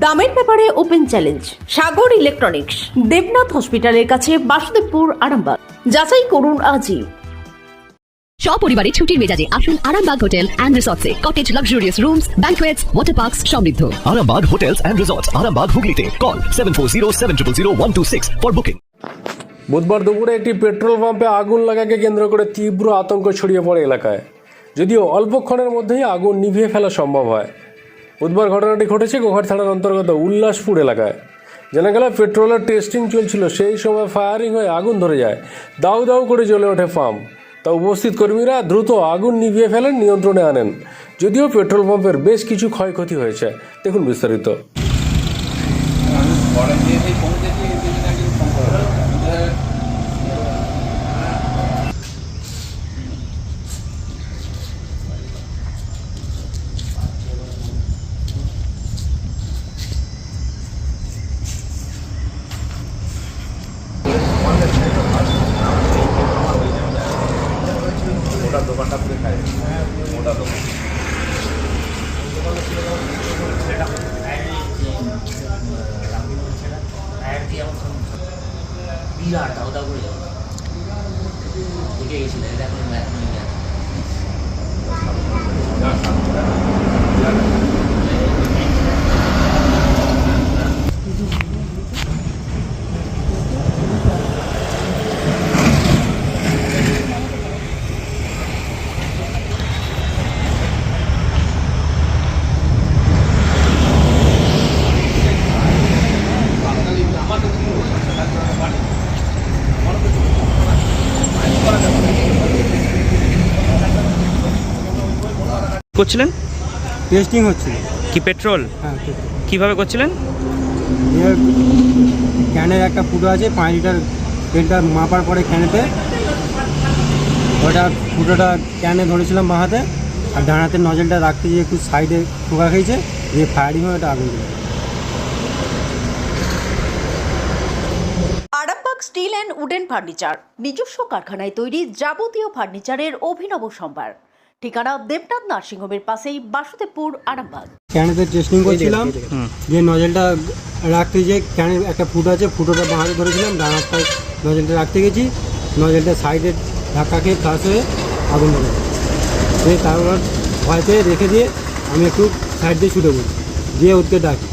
দামের ব্যাপারে open challenge Sagar electronics Debnath হসপিটালের কাছে বাসুদেবপুর আরামবাগ। যাচাই করুন আজই। সপরিবারে ছুটির মেজাজে আসুন Arambagh hotel and রিসর্টসে। Cottage luxurious rooms banquets water parks সমৃদ্ধ। Arambag Hotels and Resorts, Arambag Hooghly Call 740 for booking. বুধবার দুপুরে একটি পেট্রোল পাম্পে আগুন লাগাকে কেন্দ্র করে তীব্র আতঙ্ক ছড়িয়ে পড়ে এলাকায়। যদিও অল্পক্ষণের মধ্যেই আগুন নিভিয়ে ফেলা সম্ভব হয়। বুধবার ঘটনাটি ঘটেছে গোঘাট থানার অন্তর্গত উল্লাসপুর এলাকায়। জানা গেল, পেট্রোলের টেস্টিং চলছিল, সেই সময় ফায়ারিং হয়ে আগুন ধরে যায়। দাউ দাউ করে জ্বলে ওঠে পাম্প। তা উপস্থিত কর্মীরা দ্রুত আগুন নিভিয়ে ফেলেন, নিয়ন্ত্রণে আনেন। যদিও পেট্রোল পাম্পের বেশ কিছু ক্ষয়ক্ষতি হয়েছে। দেখুন বিস্তারিত। বিরাট দাও দাও করে যাব ঢুকে গেছিল এটা এখন এখন করছিলেন? টেস্টিং হচ্ছিল। কি পেট্রোল হ্যাঁ পেট্রোল। কীভাবে করছিলেন? ক্যানের একটা ফুটো আছে পাঁচ লিটার তেলটা মাপার পরে ক্যানেতে। ওটা ফুটোটা ক্যানে ধরেছিলাম বাঁ হাতে আর ডান হাতের নজলটা রাখতে গিয়ে একটু সাইডে ঠোকা খেয়েছে দিয়ে ফায়ারিং হয়ে ওটা আগুন Arambag steel and wooden furniture নিজস্ব কারখানায় তৈরি যাবতীয় ফার্নিচারের অভিনব সম্ভার। ঠিকানা দেবনাথ নার্সিংহোমের পাশেই বাসুদেবপুর আরামবাগ। ক্যানেতে টেস্টিং করছিলাম। যে নজলটা রাখতে যে ক্যানের একটা ফুটো আছে ফুটোটা বাঁ হাতে ধরেছিলাম ডান হাতটায় নজলটা রাখতে গেছি। নজলটা সাইডে ধাক্কা খেয়ে ফ্লাশ হয়ে আগুন ধরে দিয়ে তারপর ভয় পেয়ে রেখে দিয়ে আমি একটু সাইড দিয়ে ছুটে পড়ি দিয়ে ওদেরকে ডাকি।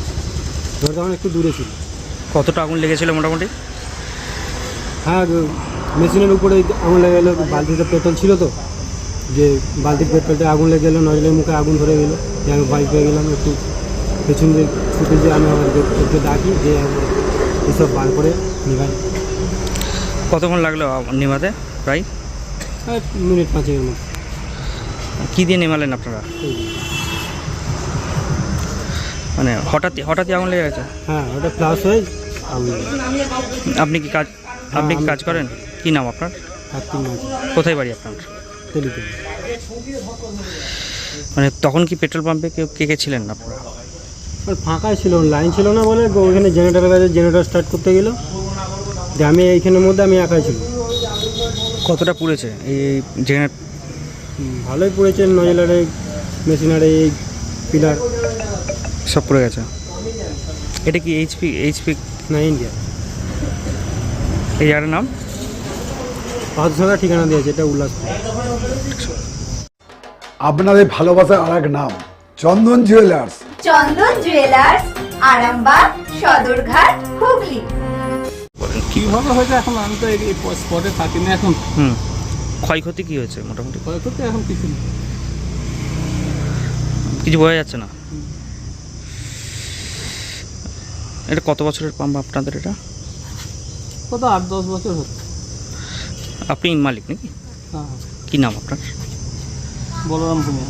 ওরা তখন একটু দূরে ছিল। কতটা আগুন লেগেছিল মোটামুটি? হ্যাঁ মেশিনের উপরে আগুন লেগে গেলো বালতিতে পেট্রোল ছিল তো। যে বালতির পেট্রোলটা আগুন লেগে গেলো নজলের মুখে আগুন ধরে গেলো যে আমি বাইক পেয়ে গেলাম একটু পেছন দিয়ে ছুটে যে আমি আমার ওকে ডাকি যে এসব বার করে নিভাই কতক্ষণ লাগল নেভাতে প্রায়? মিনিট পাঁচের মতো। কী দিয়ে নেমালেন আপনারা? মানে হঠাৎ হঠাৎই আগুন লেগে গেছে? হ্যাঁ ওটা প্লাস হয়ে আপনি কি কাজ আপনি কি কাজ করেন? কি নাম আপনার? কোথায় বাড়ি আপনার? মানে তখন কি পেট্রোল পাম্পে কেউ কে কে ছিলেন আপনারা আর ফাঁকাই ছিল লাইন ছিল না বলে ওইখানে জেনারেটার কাছে জেনারেটার স্টার্ট করতে গেলো। যে আমি এইখানের মধ্যে আমি একাই ছিল কতটা পুড়েছে এই জেনারেট ভালোই পড়েছে নজলারে মেশিনারি এই পিলার সব পড়ে গেছে। এটা কি এইচপি এইচপি না ইন্ডিয়া এই জায়গাটার নাম? পাঁচশোটা ঠিকানা দিয়েছে এটা উল্লাসপুর আপনাদের ভালোবাসার আর এক নাম চন্দন জুয়েলার্স চন্দন জুয়েলার্স আরামবাগ সদরঘাট হুগলি। কীভাবে হয়েছে এখন? আমি তো এই স্পটে থাকি না এখন। হুম। ক্ষয়ক্ষতি কি হয়েছে মোটামুটি? ক্ষয়ক্ষতি এখন কিছু নেই। কিছু বোঝা যাচ্ছে না। এটা কত বছরের পাম্প আপনাদের এটা? কত আট দশ বছর হচ্ছে। আপনি মালিক নাকি? হ্যাঁ। কি নাম আপনার? বলরাম ভূমিয়া